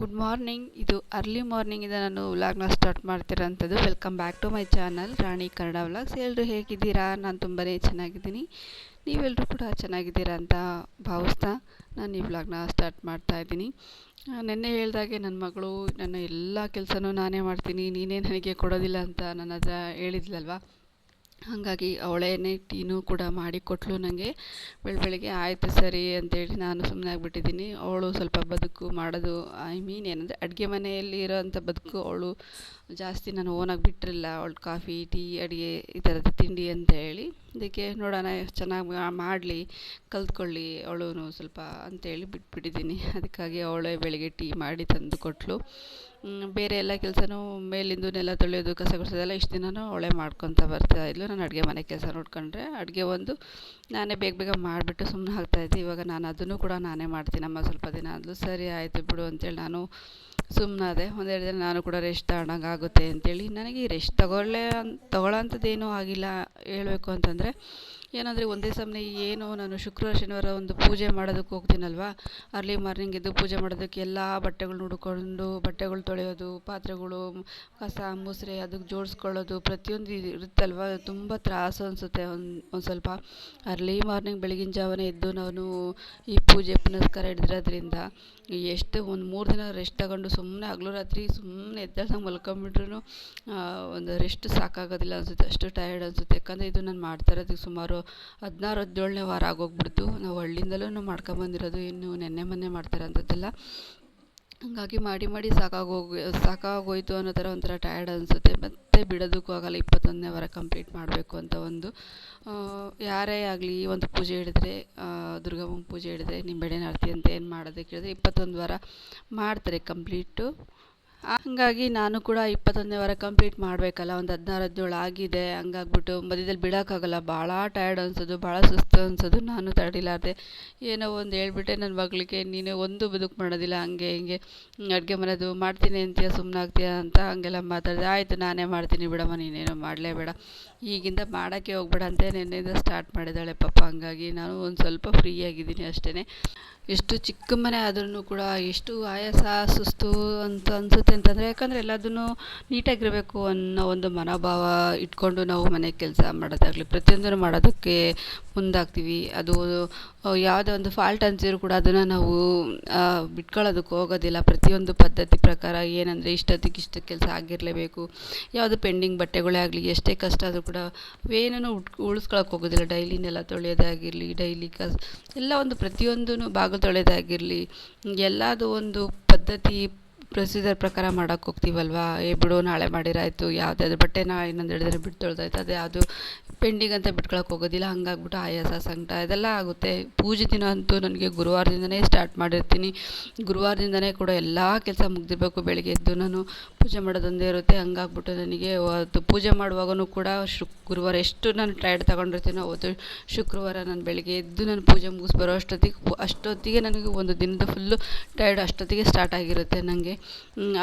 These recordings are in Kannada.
ಗುಡ್ ಮಾರ್ನಿಂಗ್ ಇದು ಅರ್ಲಿ ಮಾರ್ನಿಂಗಿಂದ ನಾನು ವ್ಲಾಗ್ನ start ಮಾಡ್ತಿರೋಂಥದ್ದು. Welcome back to my channel Rani Kannada vlogs ಎಲ್ಲರೂ ಹೇಗಿದ್ದೀರಾ? ನಾನು ತುಂಬಾ ಚೆನ್ನಾಗಿದ್ದೀನಿ. ನೀವೆಲ್ಲರೂ ಕೂಡ ಚೆನ್ನಾಗಿದ್ದೀರಾ ಅಂತ ಭಾವಿಸ್ತಾ ನಾನು ಈ ವ್ಲಾಗ್ನ ಸ್ಟಾರ್ಟ್ ಮಾಡ್ತಾ ಇದ್ದೀನಿ. ನಿನ್ನೆ ಹೇಳಿದಾಗೆ ನನ್ನ ಮಗಳು ನನ್ನ ಎಲ್ಲ ಕೆಲಸನೂ ನಾನೇ ಮಾಡ್ತೀನಿ. ನೀನೇ ನನಗೆ ಕೊಡೋದಿಲ್ಲ ಅಂತ ನನ್ನ ಹತ್ರ ಹೇಳಿದ್ಲಲ್ವ? ಹಾಗಾಗಿ ಅವಳೇನೆ ಟೀನೂ ಕೂಡ ಮಾಡಿ ಕೊಟ್ಟಳು ನನಗೆ ಬೆಳ ಬೆಳಗ್ಗೆ ಆಯಿತು ಸರಿ ಅಂತೇಳಿ ನಾನು ಸುಮ್ಮನೆ ಆಗಿಬಿಟ್ಟಿದ್ದೀನಿ. ಅವಳು ಸ್ವಲ್ಪ ಬದುಕು ಮಾಡೋದು ಐ ಮೀನ್ ಏನಂದರೆ ಅಡುಗೆ ಮನೆಯಲ್ಲಿ ಇರೋವಂಥ ಬದುಕು ಅವಳು ಜಾಸ್ತಿ ನಾನು ಓನಾಗಿ ಬಿಟ್ಟಿರಲಿಲ್ಲ ಅವಳು ಕಾಫಿ, ಟೀ, ಅಡುಗೆ ಈ ಥರದ್ದು ತಿಂಡಿ ಅಂತ ಹೇಳಿ ಅದಕ್ಕೆ ನೋಡೋಣ, ಚೆನ್ನಾಗಿ ಮಾಡಲಿ, ಕಲ್ತ್ಕೊಳ್ಳಿ ಅವಳು ಸ್ವಲ್ಪ ಅಂತೇಳಿ ಬಿಟ್ಬಿಟ್ಟಿದ್ದೀನಿ. ಅದಕ್ಕಾಗಿ ಅವಳೇ ಬೆಳಗ್ಗೆ ಟೀ ಮಾಡಿ ತಂದು ಕೊಟ್ಟಳು ಬೇರೆ ಎಲ್ಲ ಕೆಲಸನೂ ಮೇಲಿಂದು ನೆಲ ತೊಳೆಯೋದು, ಕಸ ಗುಡಿಸೋದೆಲ್ಲ ಇಷ್ಟು ದಿನವೂ ಅವಳೇ ಮಾಡ್ಕೊತ ಬರ್ತಾಯಿದ್ಲು ನಾನು ಅಡುಗೆ ಮನೆ ಕೆಲಸ ನೋಡ್ಕೊಂಡ್ರೆ ಅಡುಗೆ ಒಂದು ನಾನೇ ಬೇಗ ಬೇಗ ಮಾಡಿಬಿಟ್ಟು ಸುಮ್ಮನೆ ಆಗ್ತಾಯಿದ್ದೆ ಇವಾಗ ನಾನು ಅದನ್ನು ಕೂಡ ನಾನೇ ಮಾಡ್ತೀನಮ್ಮ ಸ್ವಲ್ಪ ದಿನ ಅಂದ್ಲು ಸರಿ ಆಯಿತು ಬಿಡು ಅಂತೇಳಿ ನಾನು ಸುಮ್ಮನಾದೆ ಒಂದೆರಡು ದಿನ ನಾನು ಕೂಡ ರೆಸ್ಟ್ ತಗೊಂಡಂಗೆ ಆಗುತ್ತೆ ಅಂತೇಳಿ ನನಗೆ ರೆಸ್ಟ್ ತಗೊಳ್ಳೇ ತಗೊಳ್ಳೋ ಅಂಥದ್ದೇನೂ ಆಗಿಲ್ಲ. ಹೇಳಬೇಕು ಅಂತಂದರೆ, ಏನಂದರೆ ಒಂದೇ ಸಮನೆ ಏನು ನಾನು ಶುಕ್ರವಾರ, ಶನಿವಾರ ಒಂದು ಪೂಜೆ ಮಾಡೋದಕ್ಕೆ ಹೋಗ್ತೀನಲ್ವ? ಅರ್ಲಿ ಮಾರ್ನಿಂಗ್ ಎದ್ದು ಪೂಜೆ ಮಾಡೋದಕ್ಕೆ ಎಲ್ಲ ಬಟ್ಟೆಗಳ್ನ ಹುಡುಕೊಂಡು ಬಟ್ಟೆಗಳು ತೊಳೆಯೋದು, ಪಾತ್ರೆಗಳು, ಕಸ, ಮುಸುರೆ ಅದಕ್ಕೆ ಜೋಡಿಸ್ಕೊಳ್ಳೋದು ಪ್ರತಿಯೊಂದು ಇರುತ್ತಲ್ವ? ತುಂಬ ತ್ರಾಸು ಅನಿಸುತ್ತೆ ಒಂದು ಒಂದು ಸ್ವಲ್ಪ. ಅರ್ಲಿ ಮಾರ್ನಿಂಗ್ ಬೆಳಗಿನ ಜಾವನೇ ಎದ್ದು ನಾನು ಈ ಪೂಜೆ ಪುನಸ್ಕಾರ ಹಿಡಿದಿರೋದ್ರಿಂದ ಎಷ್ಟು ಒಂದು ಮೂರು ದಿನ ರೆಸ್ಟ್ ತಗೊಂಡು ಸುಮ್ಮನೆ ಹಗಲು ರಾತ್ರಿ ಸುಮ್ಮನೆ ಎದ್ದಾಗ ಮಲ್ಕೊಂಬಿಟ್ರು ಒಂದು ರೆಸ್ಟ್ ಸಾಕಾಗೋದಿಲ್ಲ ಅನಿಸುತ್ತೆ. ಅಷ್ಟು ಟಯರ್ಡ್ ಅನಿಸುತ್ತೆ. ಯಾಕಂದರೆ ಇದು ನಾನು ಮಾಡ್ತಾ ಇರೋದು ಸುಮಾರು ಹದಿನಾರು, ಹದಿನೇಳನೇ ವಾರ ಆಗೋಗ್ಬಿಡ್ತು. ನಾವು ಹಳ್ಳಿಯಿಂದಲೂ ಮಾಡ್ಕೊಂಬಂದಿರೋದು ಇನ್ನು ನೆನ್ನೆ, ಮೊನ್ನೆ ಮಾಡ್ತಾರಂಥದ್ದೆಲ್ಲ ಹಾಗಾಗಿ ಮಾಡಿ ಮಾಡಿ ಸಾಕಾಗೋಗಿ, ಸಾಕಾಗೋಯ್ತು ಅನ್ನೋ ಥರ ಒಂಥರ ಟಯರ್ಡ್ ಅನಿಸುತ್ತೆ. ಮತ್ತೆ ಬಿಡೋದಕ್ಕೂ ಆಗಲ್ಲ, ಇಪ್ಪತ್ತೊಂದನೇ ವಾರ ಕಂಪ್ಲೀಟ್ ಮಾಡಬೇಕು ಅಂತ ಒಂದು. ಯಾರೇ ಆಗಲಿ ಒಂದು ಪೂಜೆ ಹಿಡಿದ್ರೆ ದುರ್ಗಮ್ಮನ ಪೂಜೆ ಹಿಡಿದ್ರೆ, ನಿಂಬೆಹಣ್ಣಿನ ಆರತಿ ಅಂತ ಏನು ಮಾಡೋದಕ್ಕೆ ಹೇಳಿದ್ರೆ ಇಪ್ಪತ್ತೊಂದು ವಾರ ಮಾಡ್ತಾರೆ ಕಂಪ್ಲೀಟು ಹಾಗಾಗಿ ನಾನು ಕೂಡ ಇಪ್ಪತ್ತೊಂದನೇ ವಾರ ಕಂಪ್ಲೀಟ್ ಮಾಡಬೇಕಲ್ಲ, ಒಂದು ಹದಿನಾರು ಹದಿನೇಳು ಆಗಿದೆ. ಹಂಗಾಗ್ಬಿಟ್ಟು ಮಧ್ಯದಲ್ಲಿ ಬಿಡೋಕ್ಕಾಗಲ್ಲ. ಭಾಳ ಟಯರ್ಡ್ ಅನ್ಸೋದು, ಭಾಳ ಸುಸ್ತು ಅನ್ಸೋದು, ನಾನು ತಡಿಲಾರ್ದೆ ಏನೋ ಒಂದು ಹೇಳ್ಬಿಟ್ಟೆ ನನ್ನ ಮಗಳಿಗೆ, ನೀನು ಒಂದು ಬದುಕು ಮಾಡೋದಿಲ್ಲ, ಹಂಗೆ ಹಿಂಗೆ. ಅಡುಗೆ ಮನೆದು ಮಾಡ್ತೀನಿ ಅಂತೀಯ ಸುಮ್ಮನೆ ಆಗ್ತೀಯ ಅಂತ ಹಂಗೆಲ್ಲ ಮಾತಾಡಿದೆ, ಆಯಿತು, ನಾನೇ ಮಾಡ್ತೀನಿ ಬಿಡಮ್ಮ, ನೀನೇನು ಮಾಡಲೇಬೇಡ ಈಗಿಂದ ಮಾಡೋಕ್ಕೆ ಹೋಗ್ಬೇಡ ಅಂತ ನಿನ್ನೆಯಿಂದ ಸ್ಟಾರ್ಟ್ ಮಾಡಿದ್ದಾಳೆ ಪಾಪ. ಹಂಗಾಗಿ ನಾನು ಒಂದು ಸ್ವಲ್ಪ ಫ್ರೀ ಆಗಿದ್ದೀನಿ ಅಷ್ಟೇ ಎಷ್ಟು ಚಿಕ್ಕ ಮನೆ ಆದ್ರೂ ಕೂಡ, ಎಷ್ಟು ಆಯಾಸ, ಸುಸ್ತು ಅಂತ ಅನಿಸುತ್ತೆ. ಅಂತಂದರೆ, ಯಾಕಂದರೆ ಎಲ್ಲದನ್ನು ನೀಟಾಗಿರಬೇಕು ಅನ್ನೋ ಒಂದು ಮನೋಭಾವ ಇಟ್ಕೊಂಡು ನಾವು ಮನೆ ಕೆಲಸ ಮಾಡೋದಾಗಲಿ, ಪ್ರತಿಯೊಂದನ್ನು ಮಾಡೋದಕ್ಕೆ ಮುಂದಾಗ್ತೀವಿ. ಅದು ಯಾವುದೇ ಒಂದು ಫಾಲ್ಟ್ ಅನ್ಸಿದ್ರು ಕೂಡ ಅದನ್ನು ನಾವು ಬಿಟ್ಕೊಳ್ಳೋದಕ್ಕೆ ಹೋಗೋದಿಲ್ಲ. ಪ್ರತಿಯೊಂದು ಪದ್ಧತಿ ಪ್ರಕಾರ ಏನಂದರೆ ಇಷ್ಟೊತ್ತಿಗೆ ಇಷ್ಟು ಕೆಲಸ ಆಗಿರಲೇಬೇಕು. ಯಾವುದು ಪೆಂಡಿಂಗ್ ಬಟ್ಟೆಗಳೇ ಆಗಲಿ, ಎಷ್ಟೇ ಕಷ್ಟ ಆದರೂ ಕೂಡ ಏನೂ ಉಟ್ ಉಳಿಸ್ಕೊಳಕ್ಕೆ ಹೋಗೋದಿಲ್ಲ. ಡೈಲಿನೆಲ್ಲ ನೆಲ ತೊಳೆಯೋದಾಗಿರಲಿ, ಡೈಲಿ ಕಸ, ಎಲ್ಲ ಒಂದು ಪ್ರತಿಯೊಂದೂ ಬಾಗಿಲು ತೊಳೆಯೋದಾಗಿರಲಿ, ಎಲ್ಲದು ಒಂದು ಪದ್ಧತಿ ಪ್ರೊಸೀಜರ್ ಪ್ರಕಾರ ಮಾಡೋಕ್ಕೆ ಹೋಗ್ತೀವಲ್ವಾ? ಏ ಬಿಡು, ನಾಳೆ ಮಾಡಿರಾಯಿತು, ಯಾವುದಾದ್ರು ಬಟ್ಟೆನ ಇನ್ನೊಂದು ದಿನ ಬಿಟ್ಟು ತೊಳೆದಾಯ್ತು. ಅದು ಯಾವುದು ಪೆಂಡಿಂಗ್ ಅಂತ ಬಿಟ್ಕೊಳಕ್ಕೆ ಹೋಗೋದಿಲ್ಲ. ಹಂಗಾಗ್ಬಿಟ್ಟು ಆಯಾಸ, ಸಂಕಟ ಇದೆಲ್ಲ ಆಗುತ್ತೆ. ಪೂಜೆ ದಿನ ಅಂತೂ ನನಗೆ ಗುರುವಾರದಿಂದನೇ ಸ್ಟಾರ್ಟ್ ಮಾಡಿರ್ತೀನಿ. ಗುರುವಾರದಿಂದನೇ ಕೂಡ ಎಲ್ಲ ಕೆಲಸ ಮುಗ್ದಿರಬೇಕು. ಬೆಳಗ್ಗೆ ಎದ್ದು ನಾನು ಪೂಜೆ ಮಾಡೋದೊಂದೇ ಇರುತ್ತೆ. ಹಂಗಾಗ್ಬಿಟ್ಟು ನನಗೆ ಅವತ್ತು ಪೂಜೆ ಮಾಡುವಾಗೂ ಕೂಡ ಶುಕ್ ಗುರುವಾರ ಎಷ್ಟು ನಾನು ಟೈರ್ಡ್ ತಗೊಂಡಿರ್ತೀನೋ ಅವತ್ತು ಶುಕ್ರವಾರ ನಾನು ಬೆಳಗ್ಗೆ ಎದ್ದು ನಾನು ಪೂಜೆ ಮುಗಿಸಿ ಬರೋ ಅಷ್ಟೊತ್ತಿಗೆ ಅಷ್ಟೊತ್ತಿಗೆ ನನಗೆ ಒಂದು ದಿನದ ಫುಲ್ಲು ಟೈರ್ಡ್ ಅಷ್ಟೊತ್ತಿಗೆ ಸ್ಟಾರ್ಟ್ ಆಗಿರುತ್ತೆ ನನಗೆ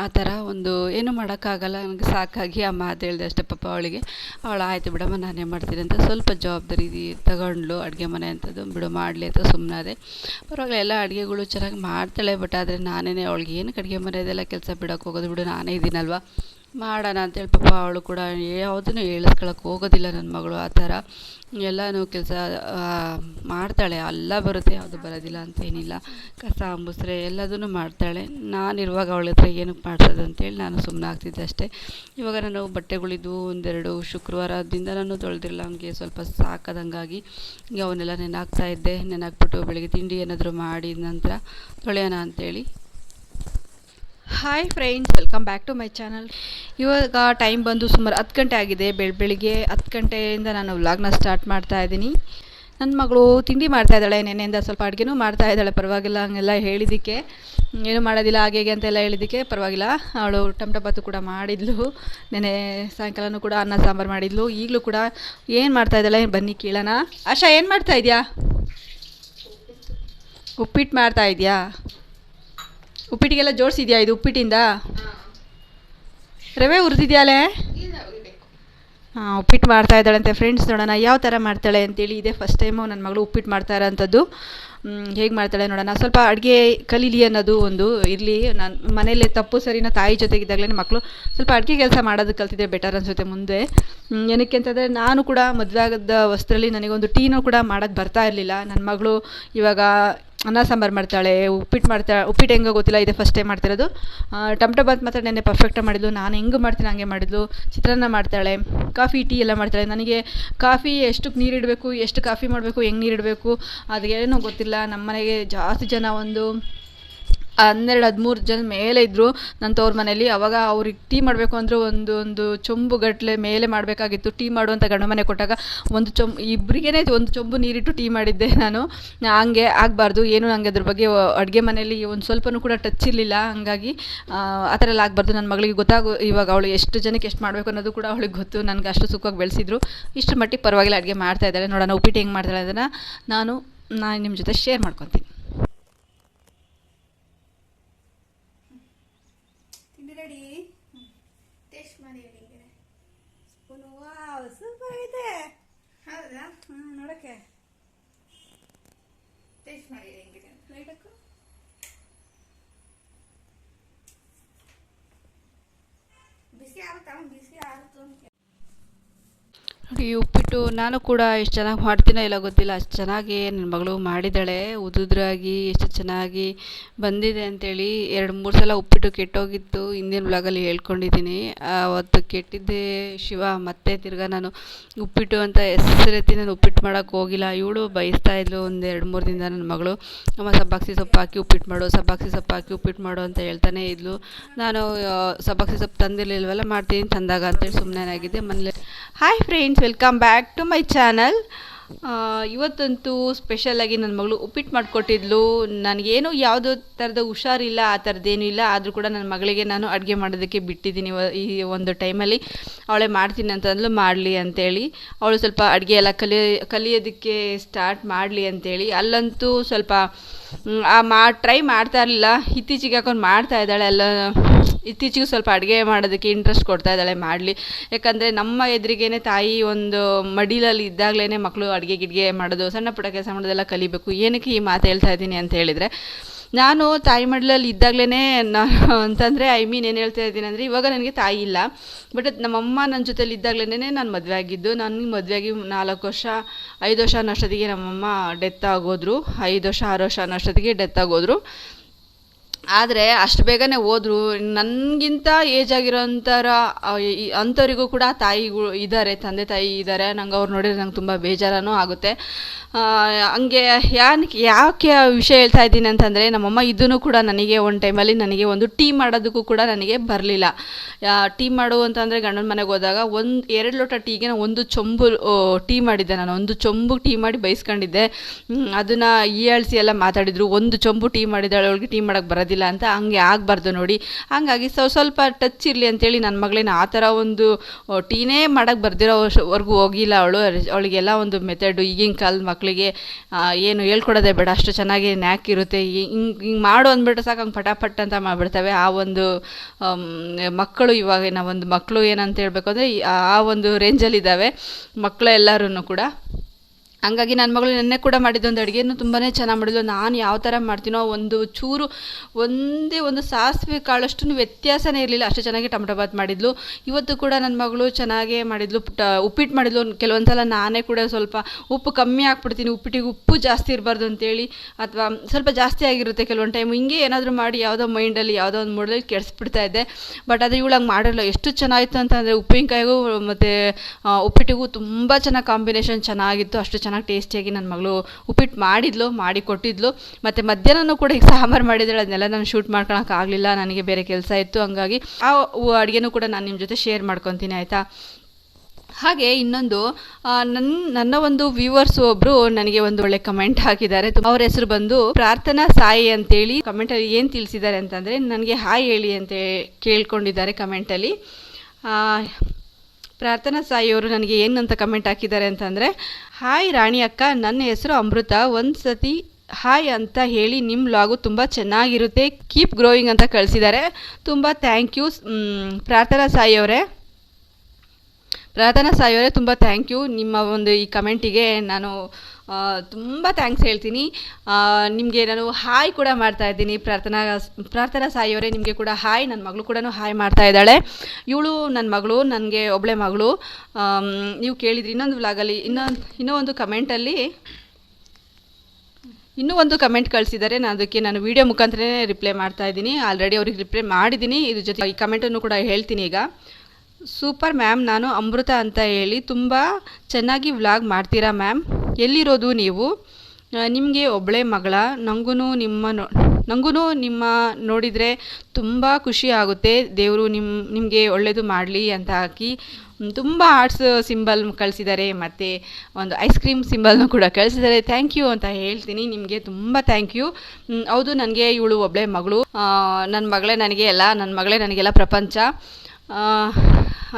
ಆ ಥರ ಒಂದು ಏನು ಮಾಡೋಕ್ಕಾಗಲ್ಲ. ನನಗೆ ಸಾಕಾಗಿ ಆ ಮಾತು ಹೇಳಿದೆ ಅಷ್ಟೇ ಪಾಪ ಅವಳಿಗೆ. ಅವಳು ಆಯಿತು ಬಿಡಮ್ಮ, ನಾನೇ ಮಾಡ್ತೀನಿ. ಅಂತ ಸ್ವಲ್ಪ ಜವಾಬ್ದಾರಿ ತಗೊಂಡ್ಳು ಅಡುಗೆ ಮನೆ ಅಂಥದ್ದು. ಬಿಡು, ಮಾಡಲಿ ಅಥವಾ ಸುಮ್ಮನಾದೆ ಪರವಾಗಿಲ್ಲ, ಎಲ್ಲ ಅಡುಗೆಗಳು ಚೆನ್ನಾಗಿ ಮಾಡ್ತಾಳೆ ಬಟ್ ಆದರೆ ನಾನೇ ಅವಳಿಗೆ ಏನಕ್ಕೆ ಅಡುಗೆ ಮನೆಯದೆಲ್ಲ ಕೆಲಸ ಬಿಡೋಕ್ಕೆ ಹೋಗೋದು? ಬಿಡು, ನಾನೇ ಇದ್ದೀನಲ್ವ ಮಾಡೋಣ ಅಂತೇಳಿ ಪಾಪ ಅವಳು ಕೂಡ ಯಾವುದನ್ನು ಹೇಳಿಸ್ಕೊಳಕ್ಕೆ ಹೋಗೋದಿಲ್ಲ ನನ್ನ ಮಗಳು, ಆ ಥರ. ಎಲ್ಲನೂ ಕೆಲಸ ಮಾಡ್ತಾಳೆ. ಎಲ್ಲ ಬರುತ್ತೆ, ಯಾವುದು ಬರೋದಿಲ್ಲ ಅಂತೇನಿಲ್ಲ ಕಸ, ಮುಸ್ರೆ ಎಲ್ಲದನ್ನು ಮಾಡ್ತಾಳೆ. ನಾನಿರುವಾಗ ಅವಳ ಹತ್ರ ಏನಕ್ಕೆ ಮಾಡ್ಸೋದು ಅಂತೇಳಿ ನಾನು ಸುಮ್ಮನೆ ಆಗ್ತಿದ್ದೆ ಅಷ್ಟೇ. ಇವಾಗ ನಾನು ಬಟ್ಟೆಗಳಿದ್ದು ಒಂದೆರಡು ಶುಕ್ರವಾರದಿಂದ ನಾನು ತೊಳೆದಿರಲ್ಲ ಅವನಿಗೆ ಸ್ವಲ್ಪ ಸಾಕದಂಗಾಗಿ ಅವನ್ನೆಲ್ಲ ನೆನಾಕ್ತಾ ಇದ್ದೆ. ನೆನಾಕ್ಬಿಟ್ಟು ಬೆಳಗ್ಗೆ ತಿಂಡಿ ಏನಾದರೂ ಮಾಡಿದ ನಂತರ ತೊಳೆಯೋಣ ಅಂತೇಳಿ hi friends welcome back to my channel ಇವಾಗ ಟೈಮ್ ಬಂದು ಸುಮಾರು ಹತ್ತು ಗಂಟೆ ಆಗಿದೆ. ಬೆಳ, ಬೆಳಿಗ್ಗೆ ಹತ್ತು ಗಂಟೆಯಿಂದ ನಾನು ವ್ಲಾಗ್ನ ಸ್ಟಾರ್ಟ್ ಮಾಡ್ತಾ ಇದ್ದೀನಿ. ನನ್ನ ಮಗಳು ತಿಂಡಿ ಮಾಡ್ತಾ ಇದ್ದಾಳೆ ನೆನೆಯಿಂದ ಸ್ವಲ್ಪ ಅಡುಗೆನೂ ಮಾಡ್ತಾ ಇದ್ದಾಳೆ, ಪರವಾಗಿಲ್ಲ ಹಂಗೆಲ್ಲ ಹೇಳಿದ್ದಕ್ಕೆ. ಏನು ಮಾಡೋದಿಲ್ಲ, ಹಾಗೆ ಹೀಗೆ ಅಂತೆಲ್ಲ ಹೇಳಿದ್ದಕ್ಕೆ ಪರವಾಗಿಲ್ಲ. ಅವಳು ಟಮಟ ಬಾತು ಕೂಡ ಮಾಡಿದ್ಲು. ನೆನೆ ಸಾಯಂಕಾಲನೂ ಕೂಡ ಅನ್ನ ಸಾಂಬಾರು ಮಾಡಿದ್ಲು. ಈಗಲೂ ಕೂಡ ಏನು ಮಾಡ್ತಾ ಇದ್ದಾಳೆ ಬನ್ನಿ ಕೇಳೋಣ. ಆಶಾ, ಏನು ಮಾಡ್ತಾ ಇದೆಯಾ? ಉಪ್ಪಿಟ್ಟು ಮಾಡ್ತಾ ಇದೆಯಾ? ಉಪ್ಪಿಟ್ಟಿಗೆಲ್ಲ ಜೋಡಿಸಿದ್ಯಾ ಇದು ಉಪ್ಪಿಟ್ಟಿಂದ? ರವೆ ಹುರಿದಿದ್ಯಾಲೆ? ಉಪ್ಪಿಟ್ಟು ಮಾಡ್ತಾ ಇದ್ದಾಳಂತೆ ಫ್ರೆಂಡ್ಸ್ ನೋಡೋಣ ಯಾವ ಥರ ಮಾಡ್ತಾಳೆ ಅಂತೇಳಿ ಇದೇ ಫಸ್ಟ್ ಟೈಮು ನನ್ನ ಮಗಳು ಉಪ್ಪಿಟ್ಟು ಮಾಡ್ತಾ ಇರೋಂಥದ್ದು ಹೇಗೆ ಮಾಡ್ತಾಳೆ ನೋಡೋಣ ಸ್ವಲ್ಪ ಅಡುಗೆ ಕಲೀಲಿ ಅನ್ನೋದು ಒಂದು ಇರಲಿ. ನಾನು ಮನೆಯಲ್ಲೇ ತಪ್ಪು ಸರಿನ ತಾಯಿ ಜೊತೆಗಿದ್ದಾಗಲೇ ಮಕ್ಕಳು ಸ್ವಲ್ಪ ಅಡುಗೆ ಕೆಲಸ ಮಾಡೋದು ಕಲ್ತಿದ್ರೆ ಬೆಟರ್ ಅನಿಸುತ್ತೆ ಮುಂದೆ. ಏನಕ್ಕೆ ಅಂತಂದರೆ ನಾನು ಕೂಡ ಮದುವೆ ಆಗದ ವಸ್ತ್ರಲ್ಲಿ ನನಗೊಂದು ಟೀನೂ ಕೂಡ ಮಾಡೋಕ್ಕೆ ಬರ್ತಾ ಇರಲಿಲ್ಲ. ನನ್ನ ಮಗಳು ಇವಾಗ ಅನ್ನ ಸಾಂಬಾರು ಮಾಡ್ತಾಳೆ, ಉಪ್ಪಿಟ್ಟು ಮಾಡ್ತಾಳೆ ಉಪ್ಪಿಟ್ಟು ಹೆಂಗೋ ಗೊತ್ತಿಲ್ಲ, ಇದೆ ಫಸ್ಟ್ ಟೈಮ್ ಮಾಡ್ತಿರೋದು. ಟೊಮಟೊ ಬಾತ್ ಮಾತ್ರ ನೆನ್ನೆ ಪರ್ಫೆಕ್ಟಾಗಿ ಮಾಡಿದ್ಲು. ನಾನು ಹೆಂಗೆ ಮಾಡ್ತೀನಿ ಹಂಗೆ ಮಾಡಿದ್ಲು. ಚಿತ್ರಾನ್ನ ಮಾಡ್ತಾಳೆ, ಕಾಫಿ, ಟೀ ಎಲ್ಲ ಮಾಡ್ತಾಳೆ. ನನಗೆ ಕಾಫಿ ಎಷ್ಟಕ್ಕೆ ನೀರಿಡಬೇಕು ಎಷ್ಟು ಕಾಫಿ ಮಾಡಬೇಕು, ಹೆಂಗೆ ನೀರಿಡಬೇಕು ಅದೇನೋ ಗೊತ್ತಿಲ್ಲ. ನಮ್ಮ ಮನೆಗೆ ಜಾಸ್ತಿ ಜನ ಒಂದು ಹನ್ನೆರಡು, ಹದಿಮೂರು ಜನ ಮೇಲೆ ಇದ್ದರು ನನ್ನ ತವ್ರ ಮನೇಲಿ ಅವಾಗ ಅವ್ರಿಗೆ ಟೀ ಮಾಡಬೇಕು ಅಂದರೆ ಒಂದು ಒಂದು ಚೊಂಬು ಗಟ್ಟಲೆ ಮೇಲೆ ಮಾಡಬೇಕಾಗಿತ್ತು. ಟೀ ಮಾಡುವಂಥ ಗಂಡ ಮನೆ ಕೊಟ್ಟಾಗ ಒಂದು ಚೊಂಬು ಇಬ್ಬರಿಗೇ ಒಂದು ಚೊಂಬು ನೀರಿಟ್ಟು ಟೀ ಮಾಡಿದ್ದೆ ನಾನು. ಹಂಗೆ ಆಗಬಾರ್ದು. ಏನು ನನಗೆ ಅದ್ರ ಬಗ್ಗೆ ಅಡುಗೆ ಮನೆಯಲ್ಲಿ ಒಂದು ಸ್ವಲ್ಪನೂ ಕೂಡ ಟಚ್ ಇರಲಿಲ್ಲ. ಹಂಗಾಗಿ, ಆ ಥರ ಎಲ್ಲ ಆಗಬಾರ್ದು. ನನ್ನ ಮಗಳಿಗೆ ಗೊತ್ತಾಗು, ಇವಾಗ ಅವಳು ಎಷ್ಟು ಜನಕ್ಕೆ ಎಷ್ಟು ಮಾಡಬೇಕು ಅನ್ನೋದು ಕೂಡ ಅವಳಿಗೆ ಗೊತ್ತು. ನನಗೆ ಅಷ್ಟು ಸುಖವಾಗಿ ಬೆಳೆಸಿದ್ರು. ಇಷ್ಟು ಮಟ್ಟಿಗೆ ಪರವಾಗಿಲ್ಲ ಅಡುಗೆ ಮಾಡ್ತಾ ಇದ್ದಾಳೆ. ನೋಡೋಣ, ಉಪ್ಪಿಟ್ಟು ಹೆಂಗೆ ಮಾಡ್ತಾಳೆ ಅದನ್ನು ನಾನು ನಾನು ನಿಮ್ಮ ಜೊತೆ ಶೇರ್ ಮಾಡ್ಕೊತೀನಿ ತಿಂಡಿ ರೆಡಿ ಟೇಸ್ಟ್ ಮಾಡಿ ಹೇಳಿ ಸ್ಪೂನು ವಾವ್ ಸೂಪರ್ ಐತೆ ಹೌದಾ ಹ್ಞೂ ನೋಡಕ್ಕೆ ಟೇಸ್ಟ್ ಮಾಡಿ ಹೇಳಿ ಹೆಂಗಿದೆ ಲೈಟಕ್ಕು ಬಿಸಿ ಆಗುತ್ತಾ ಬಿಸಿ ಆಗುತ್ತೋ ಅಂತ ನೋಡಿ ಈ ಉಪ್ಪಿಟ್ಟು ನಾನು ಕೂಡ ಎಷ್ಟು ಚೆನ್ನಾಗಿ ಮಾಡ್ತೀನೋ ಇಲ್ಲ ಗೊತ್ತಿಲ್ಲ. ಅಷ್ಟು ಚೆನ್ನಾಗಿ ನನ್ನ ಮಗಳು ಮಾಡಿದ್ದಾಳೆ ಉದುದ್ರಾಗಿ ಎಷ್ಟು ಚೆನ್ನಾಗಿ ಬಂದಿದೆ ಅಂತೇಳಿ ಎರಡು ಮೂರು ಸಲ ಉಪ್ಪಿಟ್ಟು ಕೆಟ್ಟೋಗಿತ್ತು. ಹಿಂದಿನ ಬ್ಲಾಗಲ್ಲಿ ಹೇಳ್ಕೊಂಡಿದ್ದೀನಿ ಅವತ್ತು ಕೆಟ್ಟಿದ್ದೆ ಶಿವ, ಮತ್ತೆ ತಿರ್ಗಾ ನಾನು ಉಪ್ಪಿಟ್ಟು ಅಂತ ಹೆಸರೆತ್ತಿ ನಾನು ಉಪ್ಪಿಟ್ಟು ಮಾಡೋಕ್ಕೆ ಹೋಗಿಲ್ಲ. ಇವಳು ಬಯಸ್ತಾ ಇದ್ಲು ಒಂದು ಎರಡು ಮೂರು ದಿನ ನನ್ನ ಮಗಳು. ಅಮ್ಮ ಸಬ್ಬಾಕ್ಸಿ ಸೊಪ್ಪು ಹಾಕಿ ಉಪ್ಪಿಟ್ಟು ಮಾಡು, ಸಬ್ಬಾಕ್ಸಿ ಸೊಪ್ಪು ಹಾಕಿ ಉಪ್ಪಿಟ್ಟು ಮಾಡು ಅಂತ ಹೇಳ್ತಾನೆ ಇದ್ಲು. ನಾನು ಸಬ್ಬಾಕ್ಸಿ ಸೊಪ್ಪು ತಂದಿರಲಿಲ್ವಲ್ಲ, ಮಾಡ್ತೀನಿ ತಂದಾಗ ಅಂತೇಳಿ ಸುಮ್ಮನೆ ಆಗಿದ್ದೆ ಮನೇಲಿ. Hi friends welcome back to my channel ಇವತ್ತಂತೂ ಸ್ಪೆಷಲಾಗಿ ನನ್ನ ಮಗಳು ಉಪ್ಪಿಟ್ಟು ಮಾಡಿಕೊಟ್ಟಿದ್ಲು. ನನಗೇನು ಯಾವುದೋ ಥರದ ಹುಷಾರಿಲ್ಲ, ಆ ಥರದ್ದೇನೂ ಇಲ್ಲ. ಆದರೂ ಕೂಡ ನನ್ನ ಮಗಳಿಗೆ ನಾನು ಅಡುಗೆ ಮಾಡೋದಕ್ಕೆ ಬಿಟ್ಟಿದ್ದೀನಿ ಈ ಒಂದು ಟೈಮಲ್ಲಿ ಅವಳೇ ಮಾಡ್ತೀನಿ ಅಂತಂದ್ಲು, ಮಾಡಲಿ ಅಂತೇಳಿ. ಅವಳು ಸ್ವಲ್ಪ ಅಡುಗೆ ಎಲ್ಲ ಕಲಿಯ ಕಲಿಯೋದಕ್ಕೆ ಸ್ಟಾರ್ಟ್ ಮಾಡಲಿ ಅಂತೇಳಿ. ಅಲ್ಲಂತೂ ಸ್ವಲ್ಪ ಆ ಮಾ ಟ್ರೈ ಮಾಡ್ತಾ ಇರಲಿಲ್ಲ. ಇತ್ತೀಚೆಗೆ ಹಾಕೊಂಡು ಮಾಡ್ತಾ ಇದ್ದಾಳೆ. ಎಲ್ಲ ಇತ್ತೀಚೆಗೆ ಸ್ವಲ್ಪ ಅಡುಗೆ ಮಾಡೋದಕ್ಕೆ ಇಂಟ್ರೆಸ್ಟ್ ಕೊಡ್ತಾ ಇದ್ದಾಳೆ ಮಾಡಲಿ. ಯಾಕಂದರೆ ನಮ್ಮ ಎದುರಿಗೇನೆ ತಾಯಿ ಒಂದು ಮಡಿಲಲ್ಲಿ ಇದ್ದಾಗಲೇ ಮಕ್ಕಳು ಅಡುಗೆ ಗಿಡಿಗೆ ಮಾಡೋದು, ಸಣ್ಣ ಪುಟ್ಟ ಕೆಲಸ ಮಾಡೋದೆಲ್ಲ ಕಲಿಬೇಕು. ಏನಕ್ಕೆ ಈ ಮಾತು ಹೇಳ್ತಾ ಇದ್ದೀನಿ ಅಂತ ಹೇಳಿದರೆ, ನಾನು ತಾಯಿ ಮಡಿಲಲ್ಲಿ ಇದ್ದಾಗಲೇ ನಾನು ಅಂತಂದರೆ ಐ ಮೀನ್ ಏನು ಹೇಳ್ತಾ ಇದ್ದೀನಿ ಅಂದರೆ, ಇವಾಗ ನನಗೆ ತಾಯಿ ಇಲ್ಲ. ಬಟ್ ನಮ್ಮಮ್ಮ ನನ್ನ ಜೊತೆಲಿ ಇದ್ದಾಗಲೇ ನಾನು ಮದುವೆ ಆಗಿದ್ದು. ನಾನು ಮದುವೆ ಆಗಿ ನಾಲ್ಕು ವರ್ಷ, ಐದು ವರ್ಷ ಅನ್ನೋಷ್ಟೊತ್ತಿಗೆ ನಮ್ಮಮ್ಮ ಡೆತ್ ಆಗೋದ್ರು. ಐದು ವರ್ಷ, ಆರು ವರ್ಷ ಅನ್ನೋಷ್ಟೊತ್ತಿಗೆ ಡೆತ್ ಆಗೋದ್ರು. ಆದರೆ ಅಷ್ಟು ಬೇಗನೆ ಹೋದ್ರು. ನನಗಿಂತ ಏಜ್ ಆಗಿರೋಂಥರ ಅಂಥವರಿಗೂ ಕೂಡ ತಾಯಿಗಳು ಇದ್ದಾರೆ ತಂದೆ ತಾಯಿ ಇದ್ದಾರೆ ನಂಗೆ ಅವ್ರು ನೋಡಿದ್ರೆ ನಂಗೆ ತುಂಬ ಬೇಜಾರನೂ ಆಗುತ್ತೆ. ಹಂಗೆ ಯಾಕೆ ಯಾಕೆ ವಿಷಯ ಹೇಳ್ತಾ ಇದ್ದೀನಿ ಅಂತಂದರೆ, ನಮ್ಮಮ್ಮ ಇದನ್ನು ಕೂಡ ನನಗೆ ಒಂದು ಟೈಮಲ್ಲಿ ನನಗೆ ಒಂದು ಟೀ ಮಾಡೋದಕ್ಕೂ ಕೂಡ ನನಗೆ ಬರಲಿಲ್ಲ. ಟೀ ಮಾಡು ಅಂತಂದರೆ ಗಂಡನ ಮನೆಗೆ ಹೋದಾಗ ಒಂದು, ಎರಡು ಲೋಟ ಟೀಗೆ ನಾನು ಒಂದು ಚೊಂಬು ಟೀ ಮಾಡಿದ್ದೆ ನಾನು. ಒಂದು ಚೊಂಬು ಟೀ ಮಾಡಿ ಬೈಸ್ಕೊಂಡಿದ್ದೆ. ಅದನ್ನು ಈ ಎಲ್ಲ ಮಾತಾಡಿದ್ರು. ಒಂದು ಚೊಂಬು ಟೀ ಮಾಡಿದ್ದಾಳೆ, ಅವಳಿಗೆ ಟೀ ಮಾಡೋಕ್ಕೆ ಬರೋದಿಲ್ಲ. ಅಂತ ಹಂಗೆ ಆಗಬಾರ್ದು ನೋಡಿ. ಹಂಗಾಗಿ ಸ್ವಲ್ಪ ಸ್ವಲ್ಪ ಟಚ್ ಇರಲಿ ಅಂತೇಳಿ ನನ್ನ ಮಗಳೇನು ಆ ಥರ ಒಂದು ಟೀನೇ ಮಾಡೋಕ್ಕೆ ಬರ್ದಿರೋ ವರ್ಗೂ ಹೋಗಿಲ್ಲ ಅವಳು. ಅವಳಿಗೆಲ್ಲ ಒಂದು ಮೆಥಡು ಈಗಿನ ಕಾಲದ ಮಕ್ಕಳಿಗೆ ಏನು ಹೇಳ್ಕೊಡೋದೇ ಬೇಡ. ಅಷ್ಟು ಚೆನ್ನಾಗಿ ನ್ಯಾಕ್ ಇರುತ್ತೆ. ಹಿಂಗೆ ಹಿಂಗೆ ಮಾಡು ಅಂದ್ಬಿಟ್ಟು ಸಾಕು, ಹಂಗೆ ಪಟಾಪಟ್ ಅಂತ ಮಾಡಿಬಿಡ್ತವೆ. ಆ ಒಂದು ಮಕ್ಕಳು ಇವಾಗಿನ ಒಂದು ಮಕ್ಕಳು ಏನಂತ ಹೇಳಬೇಕು ಅಂದರೆ ಆ ಒಂದು ರೇಂಜಲ್ಲಿದ್ದಾವೆ ಮಕ್ಕಳು ಎಲ್ಲರೂ ಕೂಡ. ಹಂಗಾಗಿ ನನ್ನ ಮಗಳು ನೆನ್ನೆ ಕೂಡ ಮಾಡಿದ್ದು ಒಂದು ಅಡುಗೆನೂ ತುಂಬಾ ಚೆನ್ನಾಗಿ ಮಾಡಿದ್ಲು. ನಾನು ಯಾವ ಥರ ಮಾಡ್ತೀನೋ ಒಂದು ಚೂರು, ಒಂದೇ ಒಂದು ಸಾಸಿವೆ ಕಾಳಷ್ಟು ವ್ಯತ್ಯಾಸನೇ ಇರಲಿಲ್ಲ. ಅಷ್ಟು ಚೆನ್ನಾಗಿ ಟೊಮಟೊ ಬಾತ್ ಮಾಡಿದ್ಲು. ಇವತ್ತು ಕೂಡ ನನ್ನ ಮಗಳು ಚೆನ್ನಾಗೇ ಮಾಡಿದ್ಲು. ಟ ಉಪ್ಪಿಟ್ಟು ಮಾಡಿದ್ಲು. ಕೆಲವೊಂದು ಸಲ ನಾನೇ ಕೂಡ ಸ್ವಲ್ಪ ಉಪ್ಪು ಕಮ್ಮಿ ಹಾಕ್ಬಿಡ್ತೀನಿ. ಉಪ್ಪಿಟ್ಟಿಗೆ ಉಪ್ಪು ಜಾಸ್ತಿ ಇರಬಾರ್ದು ಅಂತೇಳಿ. ಅಥವಾ ಸ್ವಲ್ಪ ಜಾಸ್ತಿ ಆಗಿರುತ್ತೆ ಕೆಲವೊಂದು ಟೈಮ್. ಹಿಂಗೆ ಏನಾದರೂ ಮಾಡಿ ಯಾವುದೋ ಮೈಂಡಲ್ಲಿ, ಯಾವುದೋ ಒಂದು ಮೂಡಲ್ಲಿ ಕೆಡಿಸ್ಬಿಡ್ತಾ ಇದ್ದೆ. ಬಟ್ ಅದು ಇವಳು ಹಂಗೆ ಮಾಡಿರಲ್ಲ ಎಷ್ಟು ಚೆನ್ನಾಗಿತ್ತು ಅಂತಂದರೆ ಉಪ್ಪಿನಕಾಯಿಗೂ ಮತ್ತು ಉಪ್ಪಿಟ್ಟಿಗೂ ತುಂಬ ಚೆನ್ನಾಗಿ ಕಾಂಬಿನೇಷನ್ ಚೆನ್ನಾಗಿತ್ತು. ಅಷ್ಟು ಚೆನ್ನಾಗಿ ಟೇಸ್ಟಿಯಾಗಿ ನನ್ನ ಮಗಳು ಉಪ್ಪಿಟ್ಟು ಮಾಡಿದ್ಲು, ಮಾಡಿ ಕೊಟ್ಟಿದ್ಲು. ಮತ್ತು ಮಧ್ಯಾಹ್ನನೂ ಕೂಡ ಈಗ ಸಾಂಬಾರು ಮಾಡಿದ್ದಾಳೆ. ಅದನ್ನೆಲ್ಲ ನಾನು ಶೂಟ್ ಮಾಡ್ಕೊಳಕ್ಕಾಗಲಿಲ್ಲ ನನಗೆ ಬೇರೆ ಕೆಲಸ ಇತ್ತು. ಹಂಗಾಗಿ ಆ ಅಡುಗೆನೂ ಕೂಡ ನಾನು ನಿಮ್ಮ ಜೊತೆ ಶೇರ್ ಮಾಡ್ಕೊತೀನಿ, ಆಯಿತಾ? ಹಾಗೆ ಇನ್ನೊಂದು ನನ್ನ ನನ್ನ ಒಂದು ವ್ಯೂವರ್ಸ್ ಒಬ್ರು ನನಗೆ ಒಂದು ಒಳ್ಳೆ ಕಮೆಂಟ್ ಹಾಕಿದ್ದಾರೆ. ಅವ್ರ ಹೆಸರು ಬಂದು ಪ್ರಾರ್ಥನಾ ಸಾಯಿ ಅಂತೇಳಿ ಕಮೆಂಟಲ್ಲಿ ಏನು ತಿಳಿಸಿದ್ದಾರೆ ಅಂತಂದರೆ, ನನಗೆ ಹಾಯ್ ಹೇಳಿ ಅಂತ ಕೇಳ್ಕೊಂಡಿದ್ದಾರೆ ಕಮೆಂಟಲ್ಲಿ ಪ್ರಾರ್ಥನಾ ಸಾಯಿಯವರು ನನಗೆ ಏನಂತ ಕಮೆಂಟ್ ಹಾಕಿದ್ದಾರೆ ಅಂತಂದರೆ, ಹಾಯ್ ರಾಣಿ ಅಕ್ಕ, ನನ್ನ ಹೆಸರು ಅಮೃತ. ಒಂದು ಸತಿ ಹಾಯ್ ಅಂತ ಹೇಳಿ ನಿಮ್ಮ ಲಾಗು ತುಂಬ ಚೆನ್ನಾಗಿರುತ್ತೆ. ಕೀಪ್ ಗ್ರೋಯಿಂಗ್ ಅಂತ ಕಳಿಸಿದ್ದಾರೆ. ತುಂಬ ಥ್ಯಾಂಕ್ ಯು ಪ್ರಾರ್ಥನಾ ಸಾಯಿಯವರೇ ಪ್ರಾರ್ಥನಾ ಸಾಯಿಯವರೇ ತುಂಬ ಥ್ಯಾಂಕ್ ಯು ನಿಮ್ಮ ಒಂದು ಈ ಕಮೆಂಟಿಗೆ ನಾನು ತುಂಬ ಥ್ಯಾಂಕ್ಸ್ ಹೇಳ್ತೀನಿ. ನಿಮಗೆ ನಾನು ಹಾಯ್ ಕೂಡ ಮಾಡ್ತಾ ಇದ್ದೀನಿ. ಪ್ರಾರ್ಥನಾ ಪ್ರಾರ್ಥನಾ ಸಾಯಿಯವರೇ ನಿಮಗೆ ಕೂಡ ಹಾಯ್ ನನ್ನ ಮಗಳು ಕೂಡ ಹಾಯ್ ಮಾಡ್ತಾ ಇದ್ದಾಳೆ. ಇವಳು ನನ್ನ ಮಗಳು, ನನಗೆ ಒಬ್ಬಳೆ ಮಗಳು. ನೀವು ಕೇಳಿದ್ರಿ, ಇನ್ನೊಂದು ವ್ಲಾಗಲ್ಲಿ ಇನ್ನೊಂದು, ಇನ್ನೂ ಒಂದು ಕಮೆಂಟಲ್ಲಿ ಇನ್ನೂ ಒಂದು ಕಮೆಂಟ್ ಕಳಿಸಿದ್ದಾರೆ. ನಾನು ಅದಕ್ಕೆ ನಾನು ವಿಡಿಯೋ ಮುಖಾಂತರನೇ ರಿಪ್ಲೈ ಮಾಡ್ತಾ ಇದ್ದೀನಿ. ಆಲ್ರೆಡಿ ಅವ್ರಿಗೆ ರಿಪ್ಲೈ ಮಾಡಿದ್ದೀನಿ. ಇದ್ರ ಜೊತೆ ಈ ಕಮೆಂಟನ್ನು ಕೂಡ ಹೇಳ್ತೀನಿ ಈಗ. ಸೂಪರ್ ಮ್ಯಾಮ್, ನಾನು ಅಮೃತ ಅಂತ ಹೇಳಿ ತುಂಬ ಚೆನ್ನಾಗಿ ವ್ಲಾಗ್ ಮಾಡ್ತೀರಾ ಮ್ಯಾಮ್? ಎಲ್ಲಿರೋದು ನೀವು? ನಿಮಗೆ ಒಬ್ಬಳೆ ಮಗಳ ನನಗೂ ನಿಮ್ಮ ನೋ ನನಗೂ ನಿಮ್ಮ ನೋಡಿದರೆ ತುಂಬ ಖುಷಿ ಆಗುತ್ತೆ. ದೇವರು ನಿಮ್ಮ ನಿಮಗೆ ಒಳ್ಳೆಯದು ಮಾಡಲಿ ಅಂತ ಹಾಕಿ ತುಂಬ ಆರ್ಟ್ಸ್ ಸಿಂಬಲ್ ಕಳಿಸಿದ್ದಾರೆ ಮತ್ತು ಒಂದು ಐಸ್ ಕ್ರೀಮ್ ಸಿಂಬಲ್ನು ಕೂಡ ಕಳಿಸಿದ್ದಾರೆ. ಥ್ಯಾಂಕ್ ಯು ಅಂತ ಹೇಳ್ತೀನಿ, ನಿಮಗೆ ತುಂಬ ಥ್ಯಾಂಕ್ ಯು ಹೌದು, ನನಗೆ ಇವಳು ಒಬ್ಬಳೆ ಮಗಳು. ನನ್ನ ಮಗಳೇ ನನಗೆ ಎಲ್ಲ ನನ್ನ ಮಗಳೇ ನನಗೆಲ್ಲ ಪ್ರಪಂಚ.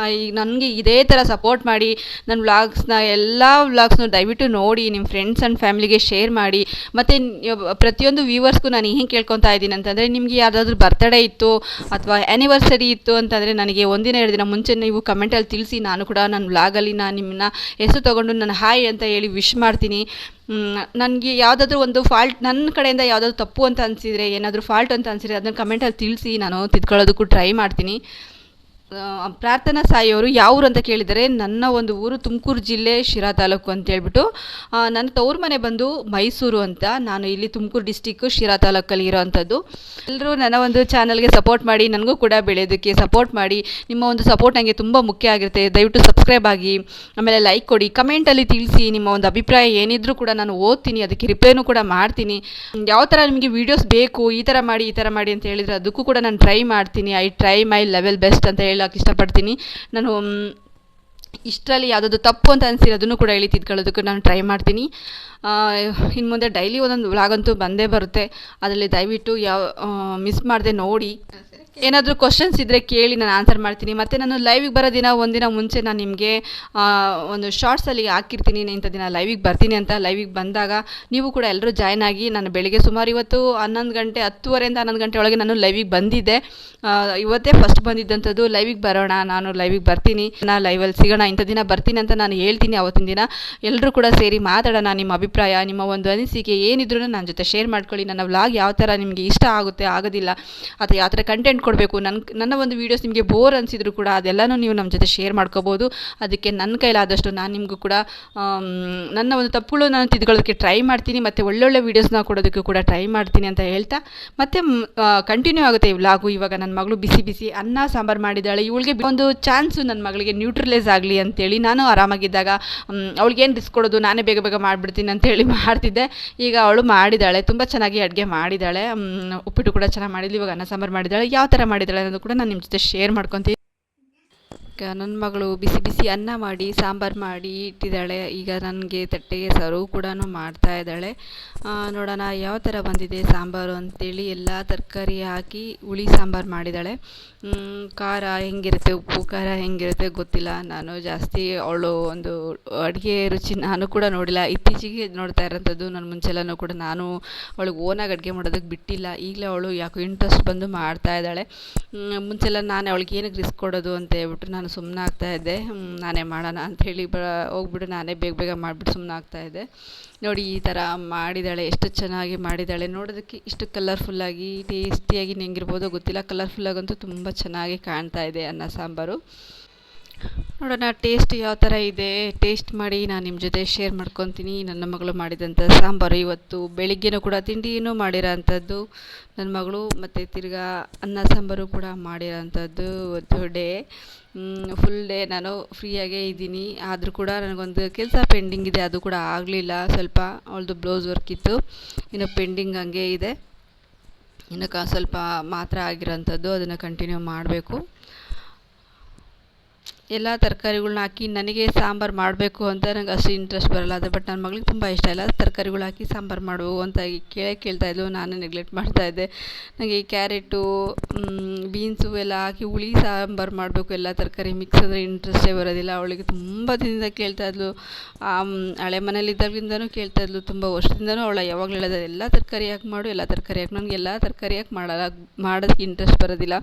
ಈಗ ನನಗೆ ಇದೇ ಥರ ಸಪೋರ್ಟ್ ಮಾಡಿ ನನ್ನ ವ್ಲಾಗ್ಸ್ನ ಎಲ್ಲ ವ್ಲಾಗ್ಸ್ನು ದಯವಿಟ್ಟು ನೋಡಿ ನಿಮ್ಮ ಫ್ರೆಂಡ್ಸ್ ಆ್ಯಂಡ್ ಫ್ಯಾಮಿಲಿಗೆ ಶೇರ್ ಮಾಡಿ. ಮತ್ತು ಪ್ರತಿಯೊಂದು ವ್ಯೂವರ್ಸ್ಗೂ ನಾನು ಏನು ಕೇಳ್ಕೊತಾ ಇದ್ದೀನಿ ಅಂತಂದರೆ, ನಿಮಗೆ ಯಾವುದಾದ್ರೂ ಬರ್ತಡೇ ಇತ್ತು ಅಥವಾ ಆ್ಯನಿವರ್ಸರಿ ಇತ್ತು ಅಂತಂದರೆ ನನಗೆ ಒಂದಿನ, ಎರಡು ದಿನ ಮುಂಚೆ ನೀವು ಕಮೆಂಟಲ್ಲಿ ತಿಳಿಸಿ, ನಾನು ಕೂಡ ನನ್ನ ವ್ಲಾಗಲ್ಲಿ ನಾನು ನಿಮ್ಮನ್ನ ಹೆಸರು ತೊಗೊಂಡು ನಾನು ಹಾಯ್ ಅಂತ ಹೇಳಿ ವಿಶ್ ಮಾಡ್ತೀನಿ. ನನಗೆ ಯಾವುದಾದ್ರೂ ಒಂದು ಫಾಲ್ಟ್ ನನ್ನ ಕಡೆಯಿಂದ ಯಾವುದಾದ್ರು ತಪ್ಪು ಅಂತ ಅನಿಸಿದರೆ, ಏನಾದರೂ ಫಾಲ್ಟ್ ಅಂತ ಅನಿಸಿದರೆ ಅದನ್ನು ಕಮೆಂಟಲ್ಲಿ ತಿಳಿಸಿ, ನಾನು ತಿದ್ಕೊಳ್ಳೋದಕ್ಕೂ ಟ್ರೈ ಮಾಡ್ತೀನಿ. ಪ್ರಾರ್ಥನಾ ಸಾಯಿ ಅವರು ಯಾವ ಊರು ಅಂತ ಕೇಳಿದರೆ ನನ್ನ ಒಂದು ಊರು ತುಮಕೂರು ಜಿಲ್ಲೆ ಶಿರಾ ತಾಲೂಕು ಅಂತ ಹೇಳ್ಬಿಟ್ಟು ನನ್ನ ತವ್ರ ಮನೆ ಬಂದು ಮೈಸೂರು ಅಂತ. ನಾನು ಇಲ್ಲಿ ತುಮಕೂರು ಡಿಸ್ಟಿಕ್ಕು ಶಿರಾ ತಾಲೂಕಲ್ಲಿ ಇರೋವಂಥದ್ದು ಎಲ್ಲರೂ ನನ್ನ ಒಂದು ಚಾನಲ್ಗೆ ಸಪೋರ್ಟ್ ಮಾಡಿ, ನನಗೂ ಕೂಡ ಬೆಳೆಯೋದಕ್ಕೆ ಸಪೋರ್ಟ್ ಮಾಡಿ, ನಿಮ್ಮ ಒಂದು ಸಪೋರ್ಟ್ ನನಗೆ ತುಂಬ ಮುಖ್ಯ ಆಗಿರುತ್ತೆ. ದಯವಿಟ್ಟು ಸಬ್ಸ್ಕ್ರೈಬ್ ಆಗಿ, ಆಮೇಲೆ ಲೈಕ್ ಕೊಡಿ. ಕಮೆಂಟಲ್ಲಿ ತಿಳಿಸಿ ನಿಮ್ಮ ಒಂದು ಅಭಿಪ್ರಾಯ ಏನಿದ್ರೂ ಕೂಡ ನಾನು ಓದ್ತೀನಿ, ಅದಕ್ಕೆ ರಿಪ್ಲೈನೂ ಕೂಡ ಮಾಡ್ತೀನಿ. ಯಾವ ಥರ ನಿಮಗೆ ವೀಡಿಯೋಸ್ ಬೇಕು, ಈ ಥರ ಮಾಡಿ, ಈ ಥರ ಮಾಡಿ ಅಂತ ಹೇಳಿದರೆ ಅದಕ್ಕೂ ಕೂಡ ನಾನು ಟ್ರೈ ಮಾಡ್ತೀನಿ. I try my level best ಅಂತ ಹೇಳೋಕೆ ಇಷ್ಟಪಡ್ತೀನಿ. ನಾನು ಇಷ್ಟರಲ್ಲಿ ಯಾವುದಾದ್ರು ತಪ್ಪು ಅಂತ ಅನಿಸಿರೋದನ್ನು ಕೂಡ ಹೇಳಿ ತಿದ್ಕೊಳ್ಳೋದಕ್ಕೆ ನಾನು ಟ್ರೈ ಮಾಡ್ತೀನಿ. ಇನ್ನು ಮುಂದೆ ಡೈಲಿ ಒಂದೊಂದು ವ್ಲಾಗ್ ಅಂತೂ ಬಂದೇ ಬರುತ್ತೆ. ಅದರಲ್ಲಿ ದಯವಿಟ್ಟು ಯಾವ ಮಿಸ್ ಮಾಡದೆ ನೋಡಿ. ಏನಾದರೂ ಕ್ವಶನ್ಸ್ ಇದ್ದರೆ ಕೇಳಿ ನಾನು ಆನ್ಸರ್ ಮಾಡ್ತೀನಿ. ಮತ್ತು ನಾನು ಲೈವಿಗೆ ಬರೋ ದಿನ, ಒಂದಿನ ಮುಂಚೆ ನಾನು ನಿಮಗೆ ಒಂದು ಶಾರ್ಟ್ಸಲ್ಲಿ ಹಾಕಿರ್ತೀನಿ. ಇಂಥ ದಿನ ಲೈವಿಗೆ ಬರ್ತೀನಿ ಅಂತ ಲೈವಿಗೆ ಬಂದಾಗ ನೀವು ಕೂಡ ಎಲ್ಲರೂ ಜಾಯ್ನ್ ಆಗಿ ನಾನು ಬೆಳಿಗ್ಗೆ ಸುಮಾರು ಇವತ್ತು ಹನ್ನೊಂದು ಗಂಟೆ, ಹತ್ತುವರೆಯಿಂದ ಹನ್ನೊಂದು ಗಂಟೆ ಒಳಗೆ ನಾನು ಲೈವಿಗೆ ಬಂದಿದ್ದೆ. ಇವತ್ತೇ ಫಸ್ಟ್ ಬಂದಿದ್ದಂಥದ್ದು ಲೈವಿಗೆ ಬರೋಣ, ನಾನು ಲೈವಿಗೆ ಬರ್ತೀನಿ. ನಾನು ಲೈವಲ್ಲಿ ಸಿಗೋಣ, ಇಂಥ ದಿನ ಬರ್ತೀನಿ ಅಂತ ನಾನು ಹೇಳ್ತೀನಿ ಅವತ್ತಿನ ದಿನ. ಎಲ್ಲರೂ ಕೂಡ ಸೇರಿ ಮಾತಾಡೋಣ ನಿಮ್ಮ ಅಭಿಪ್ರಾಯ, ನಿಮ್ಮ ಒಂದು ಅನಿಸಿಕೆ ಏನಿದ್ರು ನನ್ನ ಜೊತೆ ಶೇರ್ ಮಾಡ್ಕೊಳ್ಳಿ. ನನ್ನ ವ್ಲಾಗ್ ಯಾವ ಥರ ನಿಮಗೆ ಇಷ್ಟ ಆಗುತ್ತೆ, ಆಗೋದಿಲ್ಲ, ಅಥವಾ ಯಾವ ಥರ ಕಂಟೆಂಟ್ ಕೊಡಬೇಕು ನನ್ನ ನನ್ನ ಒಂದು ವೀಡಿಯೋಸ್ ನಿಮಗೆ ಬೋರ್ ಅನಿಸಿದ್ರು ಕೂಡ ಅದೆಲ್ಲನೂ ನೀವು ನಮ್ಮ ಜೊತೆ ಶೇರ್ ಮಾಡ್ಕೋಬೋದು. ಅದಕ್ಕೆ ನನ್ನ ಕೈಲಾದಷ್ಟು ನಾನು ನಿಮಗೂ ಕೂಡ ನನ್ನ ಒಂದು ತಪ್ಪುಗಳು ನಾನು ತಿದ್ಕೊಳ್ಳೋದಕ್ಕೆ ಟ್ರೈ ಮಾಡ್ತೀನಿ. ಮತ್ತು ಒಳ್ಳೊಳ್ಳೆ ವೀಡಿಯೋಸ್ನ ಕೊಡೋದಕ್ಕೂ ಕೂಡ ಟ್ರೈ ಮಾಡ್ತೀನಿ ಅಂತ ಹೇಳ್ತಾ. ಮತ್ತೆ ಕಂಟಿನ್ಯೂ ಆಗುತ್ತೆ ವ್ಲಾಗು ಇವಾಗ ನನ್ನ ಮಗಳು ಬಿಸಿ ಬಿಸಿ ಅನ್ನ ಸಾಂಬಾರು ಮಾಡಿದ್ದಾಳೆ. ಇವಳಿಗೆ ಒಂದು ಚಾನ್ಸು ನನ್ನ ಮಗಳಿಗೆ ನ್ಯೂಟ್ರಲೈಸ್ ಆಗಲಿ ಅಂತೇಳಿ ನಾನು ಆರಾಮಾಗಿದ್ದಾಗ ಅವಳಿಗೇನು ರಿಸ್ಕ್ ಕೊಡೋದು? ನಾನೇ ಬೇಗ ಬೇಗ ಮಾಡಿಬಿಡ್ತೀನಿ ಅಂತೇಳಿ ಮಾಡ್ತಿದ್ದೆ. ಈಗ ಅವಳು ಮಾಡಿದ್ದಾಳೆ. ತುಂಬ ಚೆನ್ನಾಗಿ ಅಡುಗೆ ಮಾಡಿದ್ದಾಳೆ. ಉಪ್ಪಿಟ್ಟು ಕೂಡ ಚೆನ್ನಾಗಿ ಮಾಡಿದ್ಲು. ಇವಾಗ ಅನ್ನ ಸಾಂಬಾರು ಮಾಡಿದ್ದಾಳೆ. ಯಾವ ಥರ ಮಾಡಿದ್ದಾಳೆ ಅನ್ನೋದು ಕೂಡ ನಾನು ನಿಮ್ಮ ಜೊತೆ ಶೇರ್ ಮಾಡ್ಕೊತೀನಿ. ನನ್ನ ಮಗಳು ಬಿಸಿ ಬಿಸಿ ಅನ್ನ ಮಾಡಿ, ಸಾಂಬಾರು ಮಾಡಿ ಇಟ್ಟಿದ್ದಾಳೆ. ಈಗ ನನಗೆ ತಟ್ಟೆಗೆ ಸರ್ವ್ ಕೂಡ ಮಾಡ್ತಾ ಇದ್ದಾಳೆ. ನೋಡೋಣ ಯಾವ ಥರ ಬಂದಿದೆ ಸಾಂಬಾರು ಅಂತೇಳಿ ಎಲ್ಲ ತರಕಾರಿ ಹಾಕಿ ಹುಳಿ ಸಾಂಬಾರು ಮಾಡಿದ್ದಾಳೆ. ಖಾರ ಹೆಂಗಿರುತ್ತೆ, ಉಪ್ಪು ಖಾರ ಹೆಂಗಿರುತ್ತೆ ಗೊತ್ತಿಲ್ಲ. ನಾನು ಜಾಸ್ತಿ ಅವಳು ಒಂದು ಅಡುಗೆ ರುಚಿ ನಾನು ಕೂಡ ನೋಡಿಲ್ಲ. ಇತ್ತೀಚೆಗೆ ನೋಡ್ತಾ ಇರೋಂಥದ್ದು ನನ್ನ ಮುಂಚೆಲ್ಲನೂ ಕೂಡ ನಾನು ಅವಳಿಗೆ ಓನಾಗಿ ಅಡುಗೆ ಮಾಡೋದಕ್ಕೆ ಬಿಟ್ಟಿಲ್ಲ. ಈಗಲೇ ಅವಳು ಯಾಕೋ ಇಂಟ್ರೆಸ್ಟ್ ಬಂದು ಮಾಡ್ತಾ ಇದ್ದಾಳೆ. ಮುಂಚೆಲ್ಲ ನಾನು ಅವಳಿಗೆ ಏನಕ್ಕೆ ರಿಸ್ಕ್ ಕೊಡೋದು ಅಂತ ಹೇಳ್ಬಿಟ್ಟು ನಾನು ಸುಮ್ಮನೆ ಆಗ್ತಾ ಇದ್ದೆ. ಮ್, ನಾನೇ ಮಾಡೋಣ ಹೇಳಿ ಬ ಹೋಗ್ಬಿಟ್ಟು ನಾನೇ ಬೇಗ ಬೇಗ ಮಾಡಿಬಿಟ್ಟು ಸುಮ್ಮನೆ ಆಗ್ತಾ ಇದ್ದೆ. ನೋಡಿ ಈ ಥರ ಮಾಡಿದ್ದಾಳೆ ಎಷ್ಟು ಚೆನ್ನಾಗಿ ಮಾಡಿದ್ದಾಳೆ. ನೋಡೋದಕ್ಕೆ ಇಷ್ಟು ಕಲರ್ಫುಲ್ಲಾಗಿ ಟೇಸ್ಟಿಯಾಗಿ ಹೆಂಗಿರ್ಬೋದೋ ಗೊತ್ತಿಲ್ಲ. ಕಲರ್ಫುಲ್ಲಾಗಂತೂ ತುಂಬ ಚೆನ್ನಾಗಿ ಕಾಣ್ತಾ ಇದೆ ಅನ್ನ ಸಾಂಬಾರು. ನೋಡೋಣ ಟೇಸ್ಟ್ ಯಾವ ಥರ ಇದೆ? ಟೇಸ್ಟ್ ಮಾಡಿ ನಾನು ನಿಮ್ಮ ಜೊತೆ ಶೇರ್ ಮಾಡ್ಕೊತೀನಿ. ನನ್ನ ಮಗಳು ಮಾಡಿದಂಥ ಸಾಂಬಾರು ಇವತ್ತು. ಬೆಳಿಗ್ಗೆನೂ ಕೂಡ ತಿಂಡಿನೂ ಮಾಡಿರೋ ಅಂಥದ್ದು ನನ್ನ ಮಗಳು ಮತ್ತು ತಿರ್ಗಾ ಅನ್ನ ಸಾಂಬಾರು ಕೂಡ ಮಾಡಿರೋ ಅಂಥದ್ದು ಇವತ್ತು ಡೇ ಫುಲ್ ಡೇ ನಾನು ಫ್ರೀಯಾಗೇ ಇದ್ದೀನಿ. ಆದರೂ ಕೂಡ ನನಗೊಂದು ಕೆಲಸ ಪೆಂಡಿಂಗ್ ಇದೆ. ಅದು ಕೂಡ ಆಗಲಿಲ್ಲ. ಸ್ವಲ್ಪ ಅವಳದು ಬ್ಲೌಸ್ ವರ್ಕ್ ಇತ್ತು. ಇನ್ನು ಪೆಂಡಿಂಗ್ ಹಂಗೆ ಇದೆ. ಇನ್ನು ಕ ಸ್ವಲ್ಪ ಮಾತ್ರ ಆಗಿರೋಂಥದ್ದು. ಅದನ್ನು ಕಂಟಿನ್ಯೂ ಮಾಡಬೇಕು. ಎಲ್ಲ ತರಕಾರಿಗಳ್ನ ಹಾಕಿ ನನಗೆ ಸಾಂಬಾರು ಮಾಡಬೇಕು ಅಂತ ನಂಗೆ ಅಷ್ಟು ಇಂಟ್ರೆಸ್ಟ್ ಬರಲ್ಲ. ಅದು ಬಟ್ ನನ್ನ ಮಗಳಿಗೆ ತುಂಬ ಇಷ್ಟ ಇಲ್ಲ. ತರ್ಕಾರಿಗಳು ಹಾಕಿ ಸಾಂಬಾರು ಮಾಡು ಅಂತ ಕೇಳೇ ಕೇಳ್ತಾ ಇದ್ಲು. ನಾನು ನೆಗ್ಲೆಕ್ಟ್ ಮಾಡ್ತಾ ಇದ್ದೆ. ನನಗೆ ಕ್ಯಾರೆಟು ಬೀನ್ಸು ಎಲ್ಲ ಹಾಕಿ ಹುಳಿ ಸಾಂಬಾರು ಮಾಡಬೇಕು. ಎಲ್ಲ ತರಕಾರಿ ಮಿಕ್ಸ್ ಅಂದರೆ ಇಂಟ್ರೆಸ್ಟೇ ಬರೋದಿಲ್ಲ. ಅವಳಿಗೆ ತುಂಬ ದಿನದಿಂದ ಕೇಳ್ತಾ ಇದ್ಲು. ಆ, ಮ್, ಹಳೆ ಮನೇಲಿದ್ದಾಗಿಂದನೂ ಕೇಳ್ತಾ ಇದ್ಲು. ತುಂಬ ವರ್ಷದಿಂದನೂ ಅವಳು ಯಾವಾಗಲೂ ಹೇಳೋದು ಎಲ್ಲ ತರಕಾರಿ ಹಾಕಿ ಮಾಡು ಎಲ್ಲ ತರಕಾರಿ ಹಾಕಿ ನನಗೆ ಎಲ್ಲ ತರಕಾರಿ ಹಾಕಿ ಮಾಡಲ್ಲ ಮಾಡೋದಕ್ಕೆ ಇಂಟ್ರೆಸ್ಟ್ ಬರೋದಿಲ್ಲ.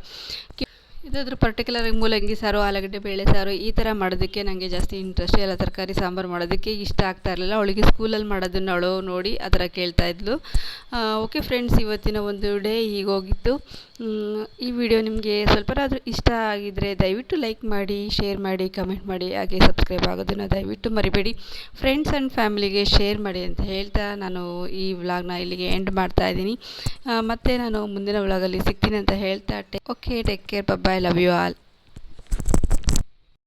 ಇದಾದರೂ ಪರ್ಟಿಕ್ಯುಲರಾಗಿ ಮೂಲಂಗಿ ಸಾರು, ಆಲೂಗಡ್ಡೆ ಬೇಳೆ ಸಾರು ಈ ಥರ ಮಾಡೋದಕ್ಕೆ ನನಗೆ ಜಾಸ್ತಿ ಇಂಟ್ರೆಸ್ಟ್ ಎಲ್ಲ ತರಕಾರಿ, ಸಾಂಬಾರು ಮಾಡೋದಕ್ಕೆ ಇಷ್ಟ ಆಗ್ತಾ ಇರಲಿಲ್ಲ. ಅವಳಿಗೆ ಸ್ಕೂಲಲ್ಲಿ ಮಾಡೋದನ್ನು ಅವಳು ನೋಡಿ ಆ ಥರ ಕೇಳ್ತಾ ಇದ್ಲು. ಓಕೆ ಫ್ರೆಂಡ್ಸ್ ಇವತ್ತಿನ ಒಂದು ಡೇ ಹೀಗೋಗಿತ್ತು ಈ ವಿಡಿಯೋ ನಿಮಗೆ ಸ್ವಲ್ಪರಾದರೂ ಇಷ್ಟ ಆಗಿದ್ದರೆ ದಯವಿಟ್ಟು ಲೈಕ್ ಮಾಡಿ ಶೇರ್ ಮಾಡಿ ಕಮೆಂಟ್ ಮಾಡಿ, ಹಾಗೆ ಸಬ್ಸ್ಕ್ರೈಬ್ ಆಗೋದನ್ನು ದಯವಿಟ್ಟು ಮರಿಬೇಡಿ. ಫ್ರೆಂಡ್ಸ್ ಆ್ಯಂಡ್ ಫ್ಯಾಮಿಲಿಗೆ ಶೇರ್ ಮಾಡಿ ಅಂತ ಹೇಳ್ತಾ ನಾನು ಈ ವ್ಲಾಗ್ನ ಇಲ್ಲಿಗೆ ಎಂಡ್ ಮಾಡ್ತಾ ಇದ್ದೀನಿ. ಮತ್ತು ನಾನು ಮುಂದಿನ ವ್ಲಾಗಲ್ಲಿ ಸಿಗ್ತೀನಿ ಅಂತ ಹೇಳ್ತಾ okay take care bye bye de la Bioal.